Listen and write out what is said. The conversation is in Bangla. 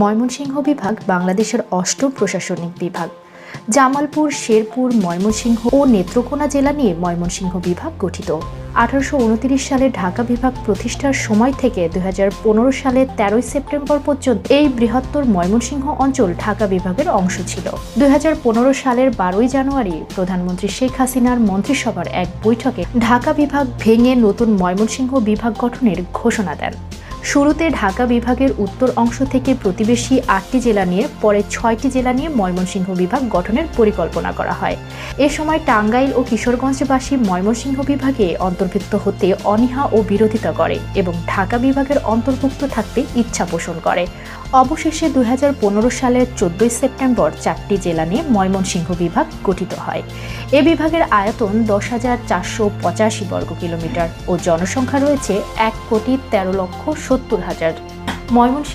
ময়মনসিংহ বিভাগ বাংলাদেশের অষ্টম প্রশাসনিক বিভাগ। জামালপুর, শেরপুর, ময়মনসিংহ ও নেত্রকোনা জেলা নিয়ে ময়মনসিংহ বিভাগ গঠিত। আঠারোশো উনত্রিশ সালে ঢাকা বিভাগ প্রতিষ্ঠার সময় থেকে দুই সালের তেরোই সেপ্টেম্বর পর্যন্ত এই বৃহত্তর ময়মনসিংহ অঞ্চল ঢাকা বিভাগের অংশ ছিল। দুই হাজার পনেরো সালের বারোই জানুয়ারি প্রধানমন্ত্রী শেখ হাসিনার মন্ত্রিসভার এক বৈঠকে ঢাকা বিভাগ ভেঙে নতুন ময়মনসিংহ বিভাগ গঠনের ঘোষণা দেন। শুরুতে ঢাকা বিভাগের উত্তর অংশ থেকে প্রতিবেশী আটটি জেলা নিয়ে, পরে ছয়টি জেলা নিয়ে ময়মনসিংহ বিভাগ গঠনের পরিকল্পনা করা হয়। এ সময় টাঙ্গাইল ও কিশোরগঞ্জবাসী ময়মনসিংহ বিভাগে অন্তর্ভুক্ত হতে অনীহা ও বিরোধিতা করে এবং ঢাকা বিভাগের অন্তর্ভুক্ত থাকতে ইচ্ছা পোষণ করে। অবশেষে দু হাজার পনেরো সালের চোদ্দই সেপ্টেম্বর চারটি জেলা নিয়ে ময়মনসিংহ বিভাগ গঠিত হয়। এ বিভাগের আয়তন দশ হাজার চারশো পঁচাশি বর্গ কিলোমিটার ও জনসংখ্যা রয়েছে এক কোটি তেরো লক্ষ সত্তর হাজার।